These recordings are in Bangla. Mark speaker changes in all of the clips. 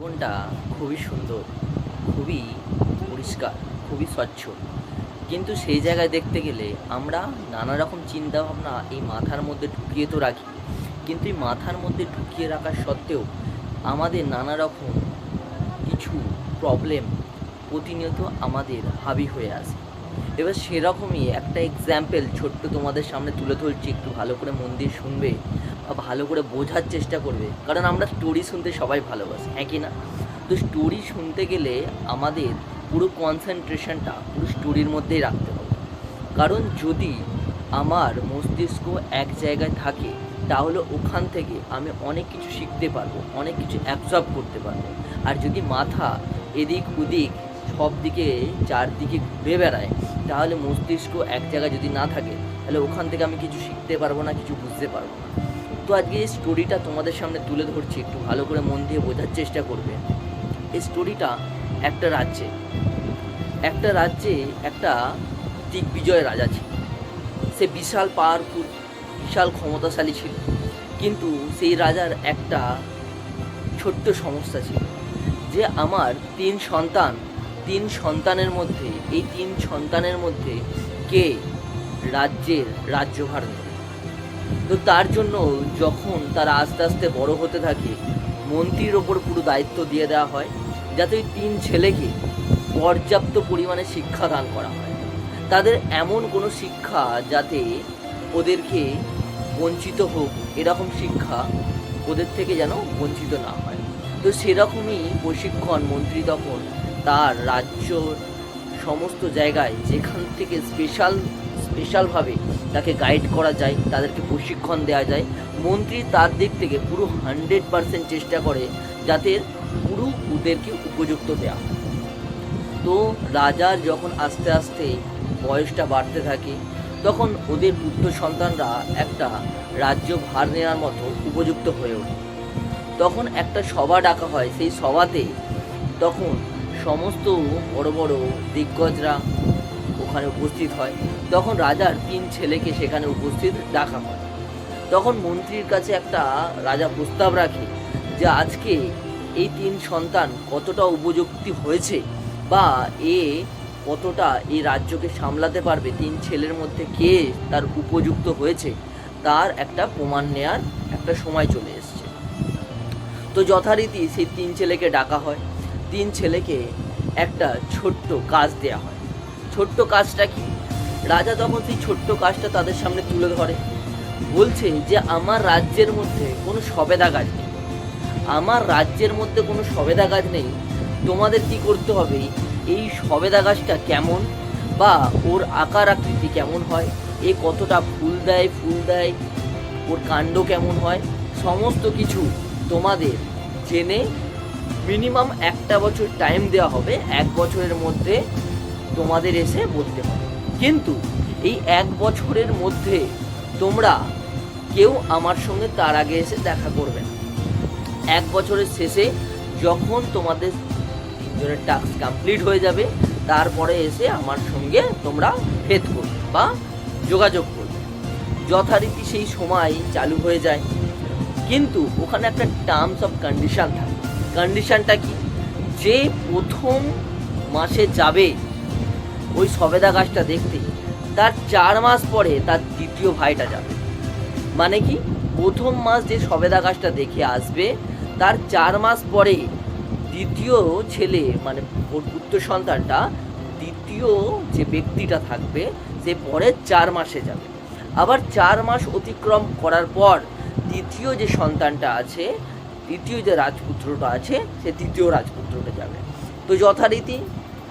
Speaker 1: জীবনটা খুবই সুন্দর, খুবই পরিষ্কার, খুবই স্বচ্ছ। কিন্তু সেই জায়গায় দেখতে গেলে আমরা নানা রকম চিন্তাভাবনা এই মাথার মধ্যে ঢুকিয়ে তো রাখি। কিন্তু এই মাথার মধ্যে ঢুকিয়ে রাখার সত্ত্বেও আমাদের নানা রকম কিছু প্রবলেম প্রতিনিয়ত আমাদের হাবি হয়ে আসে। এবার সেরকমই একটা এক্সাম্পল ছোট্ট তোমাদের সামনে তুলে ধরছি, একটু ভালো করে মন দিয়ে শুনবে বা ভালো করে বোঝার চেষ্টা করবে। কারণ আমরা স্টোরি শুনতে সবাই ভালোবাসি হ্যাঁ কি না? তো স্টোরি শুনতে গেলে আমাদের পুরো কনসেন্ট্রেশনটা পুরো স্টোরির মধ্যেই রাখতে হবে। কারণ যদি আমার মস্তিষ্ক এক জায়গায় থাকে, তাহলে ওখান থেকে আমি অনেক কিছু শিখতে পারব, অনেক কিছু অ্যাবজর্ব করতে পারব। আর যদি মাথা এদিক ওদিক সব দিকে চারদিকে ঘুরে বেড়ায় তাহলে মস্তিষ্ক এক জায়গায় যদি না থাকে, তাহলে ওখান থেকে আমি কিছু শিখতে পারব না, কিছু বুঝতে পারব না। তো আজকে এই স্টোরিটা তোমাদের সামনে তুলে ধরছি, একটু ভালো করে মন দিয়ে বোঝার চেষ্টা করবে। এই স্টোরিটা একটা রাজ্যে একটা রাজ্যে একটা দিগ্বিজয় রাজা ছিল। সে বিশাল পাওয়ারফুল বিশাল ক্ষমতাশালী ছিল। কিন্তু সেই রাজার একটা ছোট্ট সমস্যা ছিল যে, আমার তিন সন্তান তিন সন্তানের মধ্যে, এই তিন সন্তানের মধ্যে কে রাজ্যের রাজ্যভার নেবে তো তার জন্য যখন তারা আস্তে আস্তে বড় হতে থাকে, মন্ত্রীর ওপর পুরো দায়িত্ব দিয়ে দেওয়া হয়, যাতে ওই তিন ছেলেকে পর্যাপ্ত পরিমাণে শিক্ষা দান করা হয়। তাদের এমন কোনো শিক্ষা যাতে ওদেরকে বঞ্চিত হোক, এরকম শিক্ষা ওদের থেকে যেন বঞ্চিত না হয়। তো সেরকমই প্রশিক্ষণ মন্ত্রী তখন তার রাজ্য সমস্ত জায়গায় যেখান থেকে স্পেশাল স্পেশালভাবে তাকে গাইড করা যায়, তাদেরকে প্রশিক্ষণ দেওয়া যায়, মন্ত্রী তার দিক থেকে পুরো হান্ড্রেড পারসেন্ট চেষ্টা করে যাতে পুরো ওদেরকে উপযুক্ত দেওয়া তো রাজার যখন আস্তে আস্তে বয়সটা বাড়তে থাকে, তখন ওদের পুত্র সন্তানরা একটা রাজ্য ভার নেওয়ার মতো উপযুক্ত হয়ে ওঠে। তখন একটা সভা ডাকা হয়, সেই সভাতে তখন সমস্ত বড় বড় দিগ্গজরা ওখানে উপস্থিত হয়। তখন রাজার তিন ছেলেকে সেখানে উপস্থিত ডাকা হয়। তখন মন্ত্রীর কাছে একটা রাজা প্রস্তাব রাখে যে আজকে এই তিন সন্তান কতটা উপযুক্তি হয়েছে বা এ কতটা এই রাজ্যকে সামলাতে পারবে, তিন ছেলের মধ্যে কে তার উপযুক্ত হয়েছে, তার একটা প্রমাণ নেয়ার একটা সময় চলে এসছে। তো যথারীতি সেই তিন ছেলেকে ডাকা হয়। তিন ছেলেকে একটা ছোট্ট কাজ দেয়া হয়। ছোট্ট কাজটা কি? রাজা তখন সেই ছোট্ট কাজটা তাদের সামনে তুলে ধরে। বলছে যে, আমার রাজ্যের মধ্যে কোনো সবেদা গাছ নেই। আমার রাজ্যের মধ্যে কোনো সবেদা গাছ নেই। তোমাদের কি করতে হবে? এই সবেদা গাছটা কেমন? বা ওর আকার আকৃতি কেমন হয়? এ কতটা ফুল দেয় ফুল দেয়? ওর কাণ্ড কেমন হয়? সমস্ত কিছু তোমাদের জেনে মিনিমাম একটা বছর টাইম দেওয়া হবে, এক বছরের মধ্যে তোমাদের এসে বলতে হবে কিন্তু এই এক বছরের মধ্যে তোমরা কেউ আমার সঙ্গে তার আগে এসে দেখা করবে না। এক বছরের শেষে যখন তোমাদের তিনজনের টাস্ক কমপ্লিট হয়ে যাবে, তারপরে এসে আমার সঙ্গে তোমরা ভেদ করবে বা যোগাযোগ করবে। যথারীতি সেই সময় চালু হয়ে যায়। কিন্তু ওখানে একটা টার্মস অফ কন্ডিশন থাকে। কন্ডিশনটা কি? যে প্রথম মাসে যাবে ওই সবেদা গাছটা দেখতে, তার চার মাস পরে তার দ্বিতীয় ভাইটা যাবে। মানে কি? প্রথম মাস যে সবেদা গাছটা দেখে আসবে, তার চার মাস পরে দ্বিতীয় ছেলে মানে পুত্র সন্তানটা, দ্বিতীয় যে ব্যক্তিটা থাকবে, সে পরের চার মাসে যাবে। আবার চার মাস অতিক্রম করার পর দ্বিতীয় যে সন্তানটা আছে দ্বিতীয় যে রাজপুত্রটা আছে, সে তৃতীয় রাজপুত্রটা যাবে। তো যথারীতি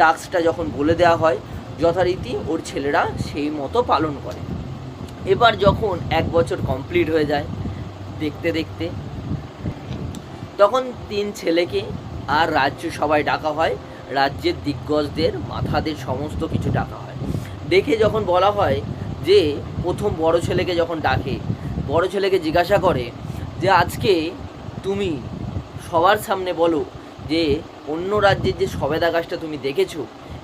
Speaker 1: টাস্কটা যখন বলে দেওয়া হয়, যথারীতি ওর ছেলেরা সেই মতো পালন করে। এবার যখন এক বছর কমপ্লিট হয়ে যায়, দেখতে দেখতে, তখন তিন ছেলেকে আর রাজ্য সবাই ডাকা হয়। রাজ্যের দিগ্গজদের, মাথাদের সমস্ত কিছু ডাকা হয়। ডেকে যখন বলা হয় যে, প্রথম বড় ছেলেকে যখন ডাকে, বড় ছেলেকে জিজ্ঞাসা করে যে, আজকে তুমি সবার সামনে বলো যে অন্য রাজ্যের যে সবেদা গাছটা তুমি দেখেছ,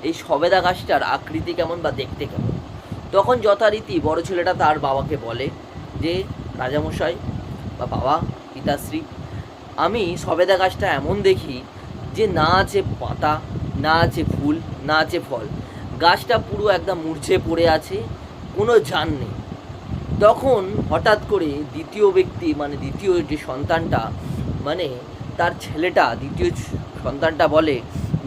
Speaker 1: এই সবেদা গাছটার আকৃতি কেমন বা দেখতে কেমন? তখন যথারীতি বড় ছেলেটা তার বাবাকে বলে যে, রাজামশাই বা বাবা, পিতাশ্রী, আমি সবেদা গাছটা এমন দেখি যে না আছে পাতা, না আছে ফুল, না আছে ফল। গাছটা পুরো একদম মূর্ছে পড়ে আছে, কোনো জান নেই। তখন হঠাৎ করে দ্বিতীয় ব্যক্তি মানে দ্বিতীয় যে সন্তানটা মানে তার ছেলেটা, দ্বিতীয় সন্তানটা বলে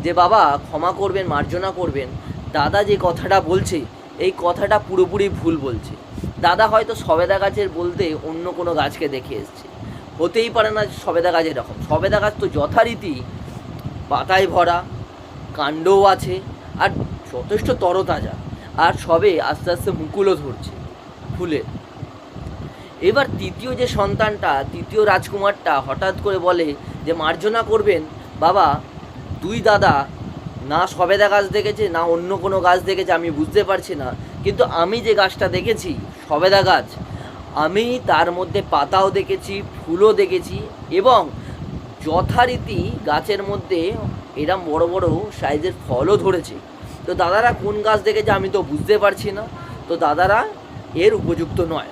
Speaker 1: যে, বাবা, ক্ষমা করবেন, মার্জনা করবেন। দাদা যে কথাটা বলছে, এই কথাটা পুরোপুরি ভুল বলছে। দাদা হয়তো সবেদা গাছের বলতে অন্য কোনো গাছকে দেখে এসছে। হতেই পারে না সবেদা গাছ এরকম। সবেদা গাছ তো যথারীতি পাতায় ভরা, কাণ্ডও আছে, আর যথেষ্ট তরতাজা। আর সবে আস্তে আস্তে মুকুলও ধরছে ফুলের। এবার তৃতীয় যে সন্তানটা, তৃতীয় রাজকুমারটা হঠাৎ করে বলে যে, মার্জনা করবেন? বাবা, দুই দাদা, না সবেদা গাছ দেখেছে, না অন্য কোনো গাছ দেখেছে, আমি বুঝতে পারছি না। কিন্তু আমি যে গাছটা দেখেছি, সবেদা গাছ, আমি তার মধ্যে পাতাও দেখেছি, ফুলও দেখেছি এবং যথারীতি গাছের মধ্যে এরম বড় বড় সাইজের ফলও ধরেছে। তো দাদারা কোন গাছ দেখেছে আমি তো বুঝতে পারছি না। তো দাদারা এর উপযুক্ত নয়।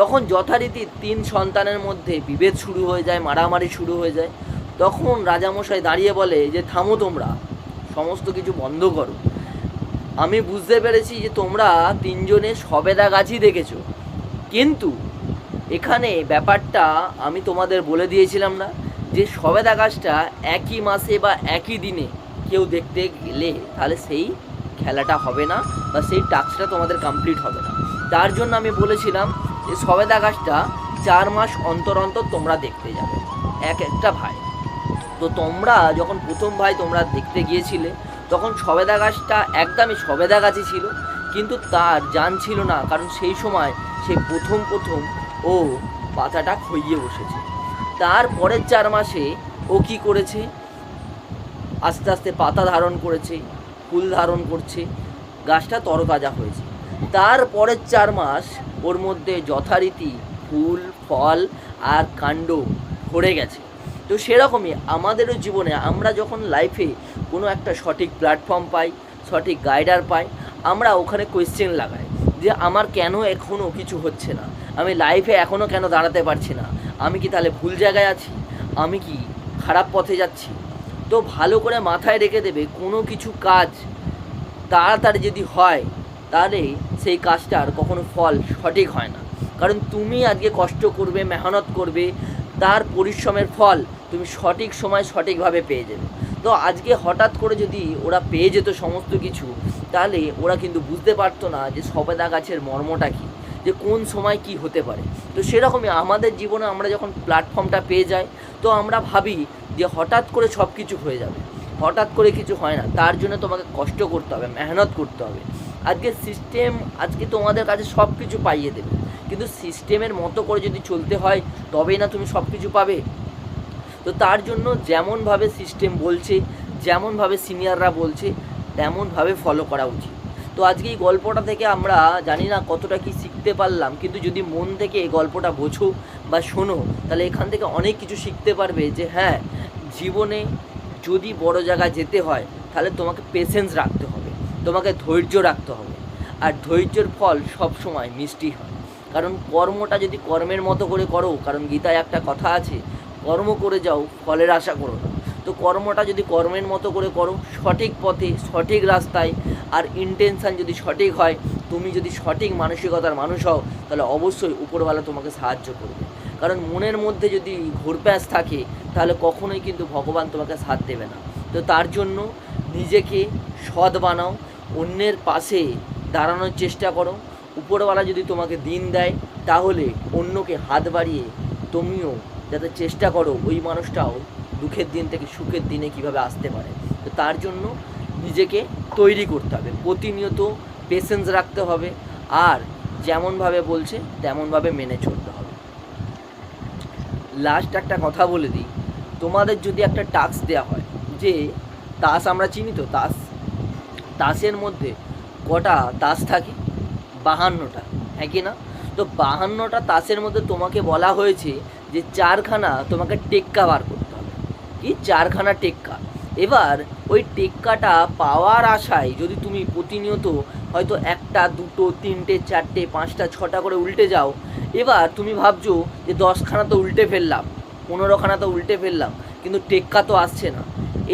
Speaker 1: তখন যথারীতি তিন সন্তানের মধ্যে বিভেদ শুরু হয়ে যায়, মারামারি শুরু হয়ে যায়। তখন রাজামশাই দাঁড়িয়ে বলে যে থামো তোমরা, সমস্ত কিছু বন্ধ করো। আমি বুঝতে পেরেছি যে তোমরা তিনজনে সবেদা গাছই দেখেছ। কিন্তু এখানে ব্যাপারটা আমি তোমাদের বলে দিয়েছিলাম না যে সবেদা গাছটা একই মাসে বা একই দিনে কেউ দেখতে গেলে তাহলে সেই খেলাটা হবে না বা সেই টাস্কটা তোমাদের কমপ্লিট হবে না। তার জন্য আমি বলেছিলাম যে সবেদা গাছটা চার মাস অন্তর অন্তর তোমরা দেখতে যাবে, এক একটা ভাই। তো তোমরা যখন প্রথম ভাই তোমরা দেখতে গিয়েছিলে, তখন সবেদা গাছটা একদমই সবেদা গাছই ছিল, কিন্তু তার জান ছিল না, কারণ সেই সময় সে প্রথম প্রথম ও পাতাটা খইয়ে বসেছে। তার পরের চার মাসে ও কি করেছে? আস্তে আস্তে পাতা ধারণ করেছে, ফুল ধারণ করছে, গাছটা তরতাজা হয়েছে। তার পরের চার মাস ওর মধ্যে যথারীতি ফুল, ফল আর কাণ্ড ভরে গেছে। তো সেরকমই আমাদেরও জীবনে আমরা যখন লাইফে কোনো একটা সঠিক প্ল্যাটফর্ম পাই, সঠিক গাইডার পাই, আমরা ওখানে কোয়েশ্চেন লাগাই যে আমার কেন এখনও কিছু হচ্ছে না? আমি লাইফে এখনও কেন দাঁড়াতে পারছি না? আমি কি তাহলে ভুল জায়গায় আছি? আমি কি খারাপ পথে যাচ্ছি? তো ভালো করে মাথায় রেখে দেবে কোনো কিছু কাজ তাড়াতাড়ি যদি হয় তাহলে সেই কাজটার কখনো ফল সঠিক হয় না। কারণ তুমি আজকে কষ্ট করবে, মেহনত করবে, তার পরিশ্রমের ফল তুমি সঠিক সময় সঠিকভাবে পেয়ে যাবে। তো আজকে হঠাৎ করে যদি ওরা পেয়ে যেত সমস্ত কিছু, তাহলে ওরা কিন্তু বুঝতে পারতো না যে সবেদা গাছের মর্মটা কী, যে কোন সময় কি হতে পারে। তো সেরকমই আমাদের জীবনে আমরা যখন প্ল্যাটফর্মটা পেয়ে যাই, তো আমরা ভাবি যে হঠাৎ করে সব কিছু হয়ে যাবে। হঠাৎ করে কিছু হয় না, তার জন্য তোমাকে কষ্ট করতে হবে, মেহনত করতে হবে। আজকে সিস্টেম আজকে তোমাদের কাছে সব কিছু পাইয়ে দেবে। কিন্তু সিস্টেমের মতো করে যদি চলতে হয়, তবেই না তুমি সব কিছু পাবে। তো তার জন্য যেমনভাবে সিস্টেম বলছে, যেমনভাবে সিনিয়ররা বলছে, তেমনভাবে ফলো করা উচিত। তো আজকে এই গল্পটা থেকে আমরা জানি না কতটা কি শিখতে পারলাম, কিন্তু যদি মন থেকে এই গল্পটা বোঝো বা শোনো, তাহলে এখান থেকে অনেক কিছু শিখতে পারবে যে হ্যাঁ জীবনে যদি বড় জায়গায় যেতে হয়, তাহলে তোমাকে পেশেন্স রাখতে তোমাকে ধৈর্য রাখতে হবে। আর ধৈর্যের ফল সব সময় মিষ্টি হয়। কারণ কর্মটা যদি কর্মের মতো করে করো, কারণ গীতায় একটা কথা আছে, কর্ম করে যাও, ফলের আশা করো না। তো কর্মটা যদি কর্মের মতো করে করো, সঠিক পথে, সঠিক রাস্তায়, আর ইন্টেনশান যদি সঠিক হয়, তুমি যদি সঠিক মানসিকতার মানুষ হও, তাহলে অবশ্যই উপরওয়ালা তোমাকে সাহায্য করবে। কারণ মনের মধ্যে যদি ঘোরপ্যাঁচ থাকে, তাহলে কখনোই কিন্তু ভগবান তোমাকে সাথ দেবে না। তো তার জন্য নিজেকে সৎ বানাও অন্যের পাশে দাঁড়ানোর চেষ্টা করো। উপরওয়ালা যদি তোমাকে দিন দেয়, তাহলে অন্যকে হাত বাড়িয়ে তুমিও যাতে চেষ্টা করো ওই মানুষটাও দুঃখের দিন থেকে সুখের দিনে কীভাবে আসতে পারে। তো তার জন্য নিজেকে তৈরি করতে হবে। প্রতিনিয়ত পেশেন্স রাখতে হবে। আর যেমনভাবে বলছে, তেমনভাবে মেনে চলতে হবে। লাস্ট একটা কথা বলে দিই। তোমাদের যদি একটা টাস্ক দেওয়া হয়, যে তাস আমরা চিনি তো, তাস তাসের মধ্যে কটা তাস থাকে? বাহান্নটা হ্যাঁ কি না? তো বাহান্নটা তাসের মধ্যে তোমাকে বলা হয়েছে যে চারখানা তোমাকে টেক্কা বার করতে হবে। কি? চারখানা টেক্কা। এবার ওই টেক্কাটা পাওয়ার আশায় যদি তুমি প্রতিনিয়ত হয়তো একটা, দুটো, তিনটে, চারটে, পাঁচটা, ছটা করে উল্টে যাও, এবার তুমি ভাবছ যে দশখানা তো উল্টে ফেললাম, পনেরোখানা তো উল্টে ফেললাম, কিন্তু টেক্কা তো আসছে না।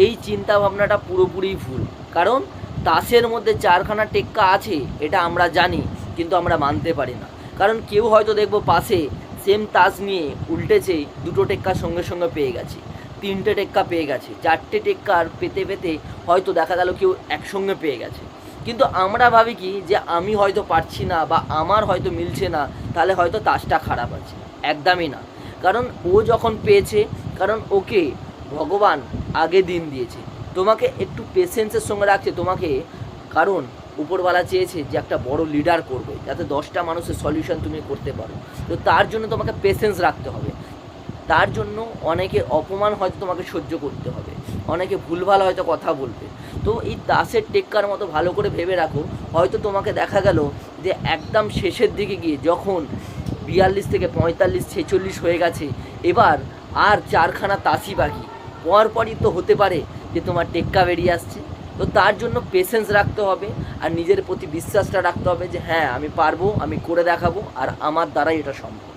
Speaker 1: এই চিন্তা ভাবনাটা পুরোপুরি ভুল। কারণ তাসের মধ্যে চারখানা টেক্কা আছে, এটা আমরা জানি, কিন্তু আমরা মানতে পারি না। কারণ কেউ হয়তো দেখব পাশে সেম তাস নিয়ে উল্টেছে, দুটো টেক্কার সঙ্গে সঙ্গে পেয়ে গেছে, তিনটে টেক্কা পেয়ে গেছে, চারটে টেক্কার পেতে পেতে হয়তো দেখা গেল কেউ একসঙ্গে পেয়ে গেছে। কিন্তু আমরা ভাবি কি, যে আমি হয়তো পারছি না বা আমার হয়তো মিলছে না, তাহলে হয়তো তাসটা খারাপ আছে। একদমই না। কারণ ও যখন পেয়েছে, কারণ ওকে ভগবান আগে দিন দিয়েছে। তোমাকে একটু পেশেন্সের সঙ্গে রাখছে, তোমাকে কারণ উপরওয়ালা চেয়েছে যে একটা বড় লিডার করবে, যাতে দশটা মানুষের সলিউশন তুমি করতে পারো। তো তার জন্য তোমাকে পেশেন্স রাখতে হবে। তার জন্য অনেকে অপমান হয়তো তোমাকে সহ্য করতে হবে। অনেকে ভুলভাল হয়তো কথা বলবে। তো এই দাসের টেক্কার মতো ভালো করে ভেবে রাখো, হয়তো তোমাকে দেখা গেল যে একদম শেষের দিকে গিয়ে যখন বিয়াল্লিশ থেকে পঁয়তাল্লিশ, ছেচল্লিশ হয়ে গেছে, এবার আর চারখানা তাসি বাকি। পরপরই তো হতে পারে যে তোমার টেক্কা বেরিয়ে আসছে। তো তার জন্য পেশেন্স রাখতে হবে আর নিজের প্রতি বিশ্বাসটা রাখতে হবে যে হ্যাঁ আমি পারব, আমি করে দেখাবো আর আমার দ্বারাই এটা সম্ভব।